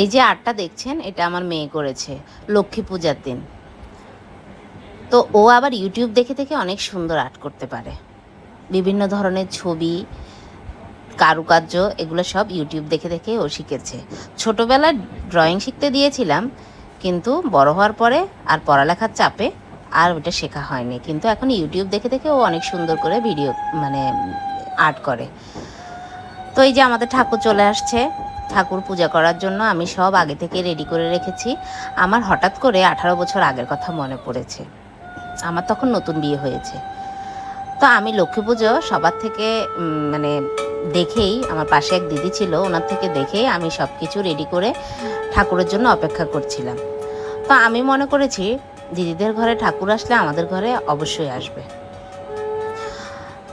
এই যে আর্টটা দেখছেন, এটা আমার মেয়ে করেছে, লক্ষ্মী পূজার দিন। তো ও আবার ইউটিউব দেখে দেখে অনেক সুন্দর আর্ট করতে পারে। বিভিন্ন ধরনের ছবি, কারুকার্য, এগুলো সব ইউটিউব দেখে দেখে ও শিখেছে। ছোটোবেলায় ড্রয়িং শিখতে দিয়েছিলাম, কিন্তু বড় হওয়ার পরে আর পড়ালেখার চাপে আর ওটা শেখা হয়নি। কিন্তু এখন ইউটিউব দেখে দেখে ও অনেক সুন্দর করে ভিডিও মানে আর্ট করে। তো এই যে আমাদের ঠাকুর চলে আসছে ঠাকুর পূজা করার জন্য আমি সব আগে থেকে রেডি করে রেখেছি। আমার হঠাৎ করে আঠারো বছর আগের কথা মনে পড়েছে। আমার তখন নতুন বিয়ে হয়েছে। তো আমি লক্ষ্মী পুজো সবার থেকে মানে দেখেই, আমার পাশে এক দিদি ছিল, ওনার থেকে দেখেই আমি সব কিছু রেডি করে ঠাকুরের জন্য অপেক্ষা করছিলাম। তো আমি মনে করেছি, দিদিদের ঘরে ঠাকুর আসলে আমাদের ঘরে অবশ্যই আসবে।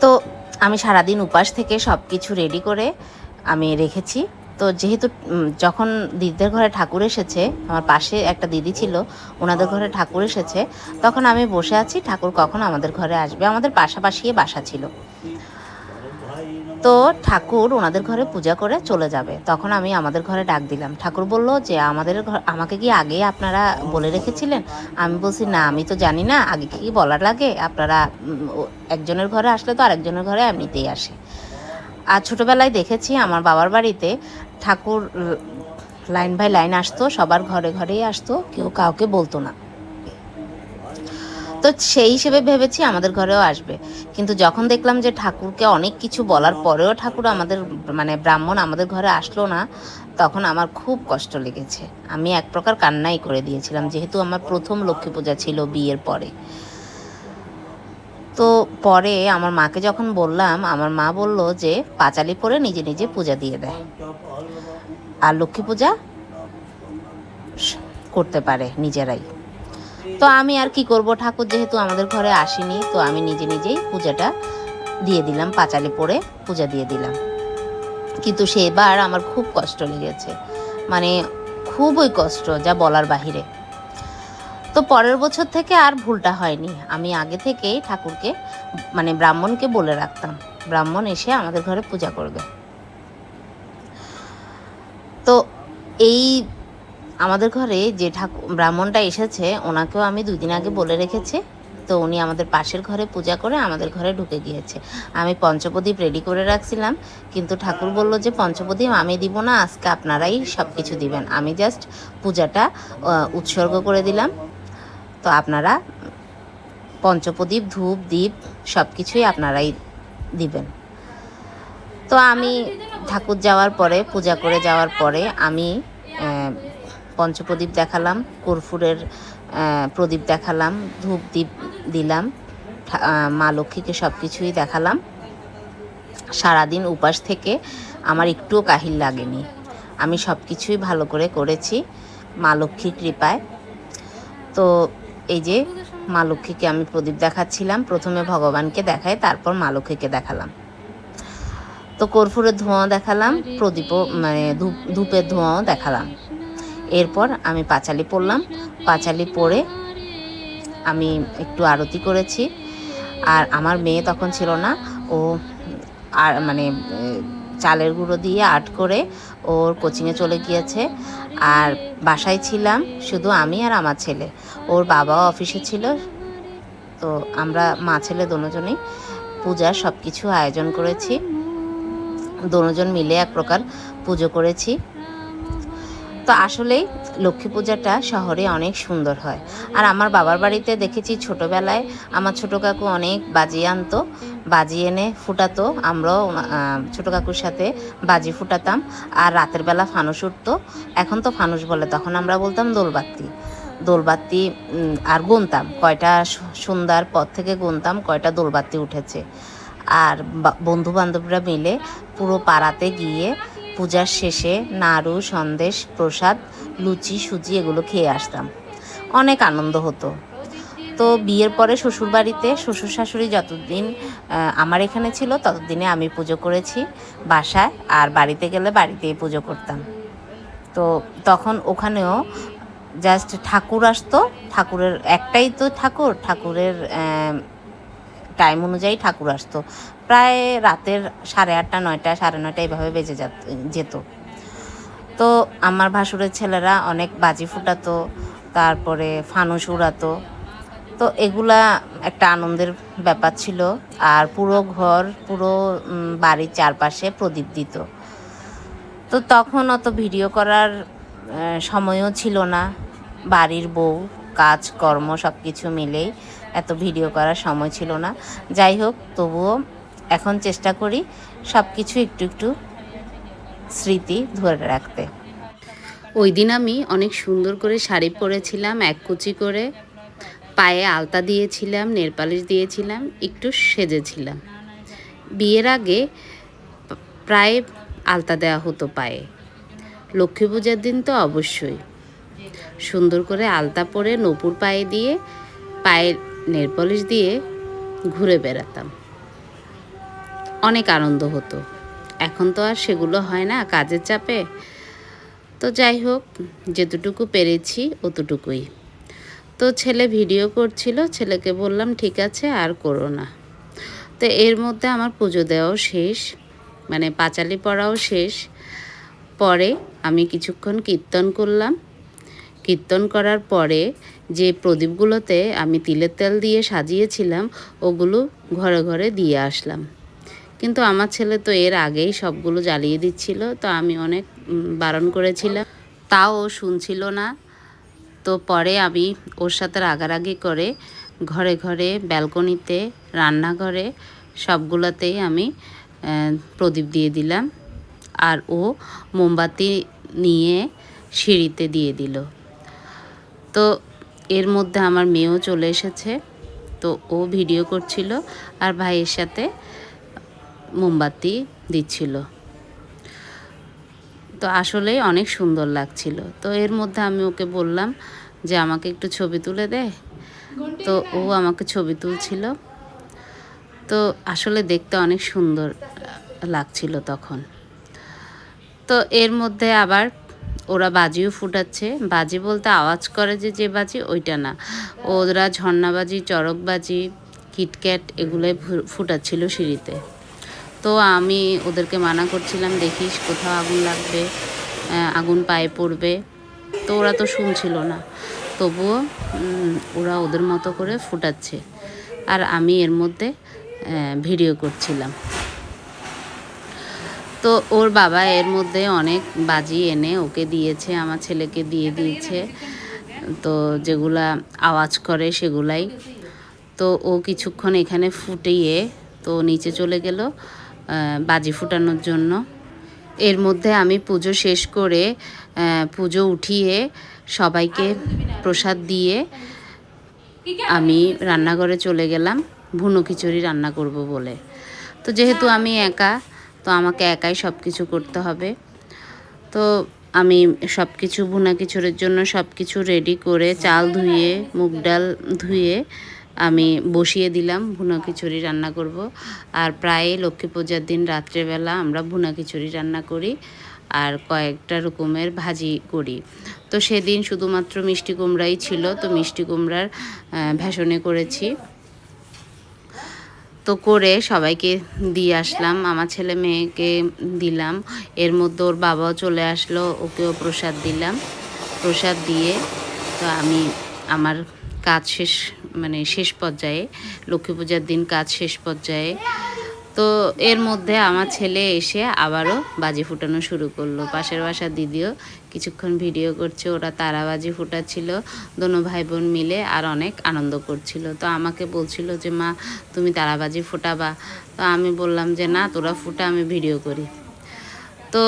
তো আমি সারাদিন উপাস থেকে সব কিছু রেডি করে আমি রেখেছি। তো যেহেতু যখন দিদিদের ঘরে ঠাকুর এসেছে, আমার পাশে একটা দিদি ছিল, ওনাদের ঘরে ঠাকুর এসেছে, তখন আমি বসে আছি, ঠাকুর কখন আমাদের ঘরে আসবে? আমাদের পাশাপাশি বাসা ছিল। তো ঠাকুর ওনাদের ঘরে পূজা করে চলে যাবে। তখন আমি আমাদের ঘরে ডাক দিলাম। ঠাকুর বলল যে, আমাদের ঘর আমাকে কি আগে আপনারা বলে রেখেছিলেন? আমি বলছি, না, আমি তো জানি না। আগে কি বলার লাগে? আপনারা একজনের ঘরে আসলে তো আরেকজনের ঘরে এমনিতেই আসে। আর ছোটোবেলায় দেখেছি আমার বাবার বাড়িতে ঠাকুর লাইন বাই লাইন আসতো, সবার ঘরে ঘরেই আসতো, কেউ কাউকে বলতো না। তো সেই হিসেবে ভেবেছি আমাদের ঘরেও আসবে। কিন্তু যখন দেখলাম যে ঠাকুরকে অনেক কিছু বলার পরেও ঠাকুর আমাদের মানে ব্রাহ্মণ আমাদের ঘরে আসলো না, তখন আমার খুব কষ্ট লেগেছে। আমি এক প্রকার কান্নাই করে দিয়েছিলাম, যেহেতু আমার প্রথম লক্ষ্মী পূজা ছিল বিয়ের পরে। তো পরে আমার মাকে যখন বললাম, আমার মা বলল যে পাঁচালি পরে নিজে নিজে পূজা দিয়ে দেয়। আর লক্ষ্মী পূজা করতে পারে নিজেরাই। তো আমি আর কি করব? ঠাকুর যেহেতু আমাদের ঘরে আসেনি, তো আমি নিজে নিজেই পূজাটা দিয়ে দিলাম, পাঁচালি পরে পূজা দিয়ে দিলাম। কিন্তু সেবার আমার খুব কষ্ট লেগেছে। মানে খুবই কষ্ট যা বলার বাহিরে। তো পরের বছর থেকে আর ভুলটা হয়নি। আমি আগে থেকেই ঠাকুরকে মানে ব্রাহ্মণকে বলে রাখতাম। ব্রাহ্মণ এসে আমাদের ঘরে পূজা করবে। তো এই আমাদের ঘরে যে ঠাকুর ব্রাহ্মণটা এসেছে, ওনাকেও আমি দুই দিন আগে বলে রেখেছি। তো উনি আমাদের পাশের ঘরে পূজা করে আমাদের ঘরে ঢুকে গিয়েছে। আমি পঞ্চপ্রদীপ রেডি করে রাখছিলাম, কিন্তু ঠাকুর বলল যে, পঞ্চপ্রদীপ আমি দিব না, আজকে আপনারাই সব কিছু দিবেন। আমি জাস্ট পূজাটা উৎসর্গ করে দিলাম। তো আপনারা পঞ্চপ্রদীপ, ধূপ দ্বীপ সব কিছুই আপনারাই দিবেন। তো আমি ঠাকুর যাওয়ার পরে, পূজা করে যাওয়ার পরে আমি পঞ্চপ্রদীপ দেখালাম কর্পূরের প্রদীপ দেখালাম, ধূপ দ্বীপ দিলাম মা লক্ষ্মীকে সব কিছুই দেখালাম। সারাদিন উপাস থেকে আমার একটুও কাহিল লাগেনি। আমি সব কিছুই ভালো করে করেছি মা লক্ষ্মীর কৃপায়। তো এই যে, মা লক্ষ্মীকে আমি প্রদীপ দেখাচ্ছিলাম। প্রথমে ভগবানকে দেখাই তারপর মা লক্ষ্মীকে দেখালাম। তো কর্পূরের ধোঁয়া দেখালাম, প্রদীপও মানে ধূপ, ধূপের ধোঁয়াও দেখালাম। এরপর আমি পাঁচালি পড়লাম। পাঁচালি পড়ে আমি একটু আরতি করেছি। আর আমার মেয়ে তখন ছিল না। ও আর মানে চালের গুঁড়ো দিয়ে আর্ট করে ওর কোচিংয়ে চলে গিয়েছে। আর বাসায় ছিলাম শুধু আমি আর আমার ছেলে। ওর বাবাও অফিসে ছিল, তো আমরা মা ছেলে দুজনেই পূজার সব কিছু আয়োজন করেছি। দুজন মিলে এক প্রকার পুজো করেছি। তো আসলেই লক্ষ্মী পূজাটা শহরে অনেক সুন্দর হয়। আর আমার বাবার বাড়িতে দেখেছি ছোটোবেলায় আমার ছোটো কাকু অনেক বাজি আনতো। বাজি এনে ফুটাতো। আমরাও ছোটো কাকুর সাথে বাজি ফুটাতাম। আর রাতের বেলা ফানুস উঠতো। এখন তো ফানুস বলে, তখন আমরা বলতাম দোলবাতি। দোলবাতি আর গুনতাম। কয়টা সন্ধ্যার পর থেকে গুনতাম, কয়টা দোলবাতি উঠেছে। আর বন্ধু বান্ধবরা মিলে পুরো পাড়াতে গিয়ে পূজার শেষে নাড়ু, সন্দেশ, প্রসাদ, লুচি, সুজি এগুলো খেয়ে আসতাম। অনেক আনন্দ হতো। তো বিয়ের পরে শ্বশুর বাড়িতে শ্বশুর শাশুড়ি যতদিন আমার এখানে ছিল ততদিনে আমি পুজো করেছি বাসায় আর বাড়িতে গেলে বাড়িতেই পুজো করতাম। তো তখন ওখানেও জাস্ট ঠাকুর আসতো, ঠাকুরের একটাই তো ঠাকুর, ঠাকুরের টাইম অনুযায়ী ঠাকুর আসতো। প্রায় রাতের সাড়ে আটটা, নয়টা, সাড়ে নয়টা এইভাবে বেজে যাত, যেত। তো আমার ভাসুরের ছেলেরা অনেক বাজি ফুটাতো, তারপরে ফানুস উড়াতো তো এগুলা একটা আনন্দের ব্যাপার ছিল। আর পুরো ঘর, পুরো বাড়ির চারপাশে প্রদীপ দিত। তো তখন অত ভিডিও করার সময়ও ছিল না। বাড়ির বউ, কাজ, কর্ম সব কিছু মিলেই এত ভিডিও করার সময় ছিল না। যাই হোক, তবুও এখন চেষ্টা করি সব কিছু একটু একটু স্মৃতি ধরে রাখতে। ওই দিন আমি অনেক সুন্দর করে শাড়ি পরেছিলাম, এক কুচি করে। পায়ে আলতা দিয়েছিলাম নেলপালিশ দিয়েছিলাম, একটু সেজেছিলাম। বিয়ের আগে প্রায় আলতা দেওয়া হতো পায়ে। লক্ষ্মী পূজার দিন তো অবশ্যই। সুন্দর করে আলতা পরে নপুর পায়ে দিয়ে, পায়ে নেলপলিশ দিয়ে ঘুরে বেড়াতাম। অনেক আনন্দ হতো। এখন তো আর সেগুলো হয় না কাজের চাপে। তো যাই হোক যেতটুকু পেরেছি, অতটুকুই। তো ছেলে ভিডিও করছিল, ছেলেকে বললাম, ঠিক আছে, আর করো না। তো এর মধ্যে আমার পুজো দেওয়াও শেষ মানে পাঁচালি পড়াও শেষ। পরে আমি কিছুক্ষণ কীর্তন করলাম। কীর্তন করার পরে যে প্রদীপগুলোতে আমি তিলের তেল দিয়ে সাজিয়েছিলাম, ওগুলো ঘরে ঘরে দিয়ে আসলাম। কিন্তু আমার ছেলে তো এর আগেই সবগুলো জ্বালিয়ে দিচ্ছিল, তো আমি অনেক বারণ করেছিলাম। তাও শুনছিল না। তো পরে আমি ওর সাথে রাগারাগি করে ঘরে ঘরে ব্যালকনিতে, রান্নাঘরে সবগুলোতেই আমি প্রদীপ দিয়ে দিলাম। আর ও মোমবাতি নিয়ে সিঁড়িতে দিয়ে দিল। তো এর মধ্যে আমার মেয়েও চলে এসেছে। তো ও ভিডিও করছিল আর ভাইয়ের সাথে মোমবাতি দিচ্ছিল। তো আসলেই অনেক সুন্দর লাগছিল। তো এর মধ্যে আমি ওকে বললাম যে আমাকে একটু ছবি তুলে দে। তো ও আমাকে ছবি তুলছিল। তো আসলে দেখতে অনেক সুন্দর লাগছিল তখন। তো এর মধ্যে আবার ওরা বাজিও ফুটাচ্ছে। বাজি বলতে আওয়াজ করে যে যে বাজি ওইটা না। ওরা ঝর্ণাবাজি চড়কবাজি কিটক্যাট এগুলোই ফুটাচ্ছিল সিঁড়িতে। তো আমি ওদেরকে মানা করছিলাম, দেখিস কোথাও আগুন লাগবে আগুন পায়ে পড়বে। তো ওরা তো শুনছিল না। তবুও ওরা ওদের মতো করে ফুটাচ্ছে। আর আমি এর মধ্যে ভিডিও করছিলাম। তো ওর বাবা এর মধ্যে অনেক বাজি এনে ওকে দিয়েছে, আমার ছেলেকে দিয়ে দিয়েছে। তো যেগুলা আওয়াজ করে সেগুলাই। তো ও কিছুক্ষণ এখানে ফুটিয়ে, তো নিচে চলে গেল। বাজি ফুটানোর জন্য। এর মধ্যে আমি পুজো শেষ করে পুজো উঠিয়ে সবাইকে প্রসাদ দিয়ে আমি রান্নাঘরে চলে গেলাম। ভুনো খিচুড়ি রান্না করব বলে। তো যেহেতু আমি একা, তো আমাকে একাই সব কিছু করতে হবে। তো আমি সব কিছু ভুনা খিচুড়ির জন্য সব কিছু রেডি করে চাল ধুয়ে, মুগ ডাল ধুয়ে আমি বসিয়ে দিলাম, ভুনা খিচুড়ি রান্না করব। আর প্রায় লক্ষ্মী পূজার দিন রাত্রেবেলা আমরা ভুনা খিচুড়ি রান্না করি আর কয়েকটা রকমের ভাজি করি। তো সেদিন শুধুমাত্র মিষ্টি কুমড়াই ছিল, তো মিষ্টি কুমড়ার ভেষণে করেছি। তো করে সবাইকে দিয়ে আসলাম, আমার ছেলে মেয়েকে দিলাম। এর মধ্যে ওর বাবাও চলে আসলো, ওকেও প্রসাদ দিলাম। প্রসাদ দিয়ে তো আমি, আমার কাজ শেষ মানে শেষ পর্যায়ে, লক্ষ্মী পূজার দিন কাজ শেষ পর্যায়ে। তো এর মধ্যে আমার ছেলে এসে আবারও বাজি ফুটানো শুরু করল। পাশের বাসার দিদিও কিছুক্ষণ ভিডিও করছে, ওরা তারাবাজি ফুটাচ্ছিল। দোনো ভাই বোন মিলে আর অনেক আনন্দ করছিল। তো আমাকে বলছিল যে, মা, তুমি তারাবাজি ফুটাবা। তো আমি বললাম যে, না, তোরা ফুটা, আমি ভিডিও করি। তো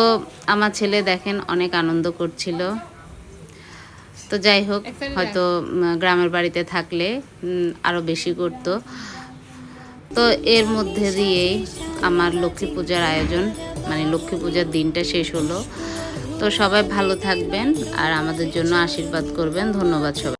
আমার ছেলে দেখেন অনেক আনন্দ করছিল। তো যাই হোক হয়তো গ্রামের বাড়িতে থাকলে আরও আরও বেশি করত। তো এর মধ্যে দিয়েই আমার লক্ষ্মী পূজার আয়োজন মানে লক্ষ্মী পূজার দিনটা শেষ হলো। তো সবাই ভালো থাকবেন আর আমাদের জন্য আশীর্বাদ করবেন। ধন্যবাদ সবাই।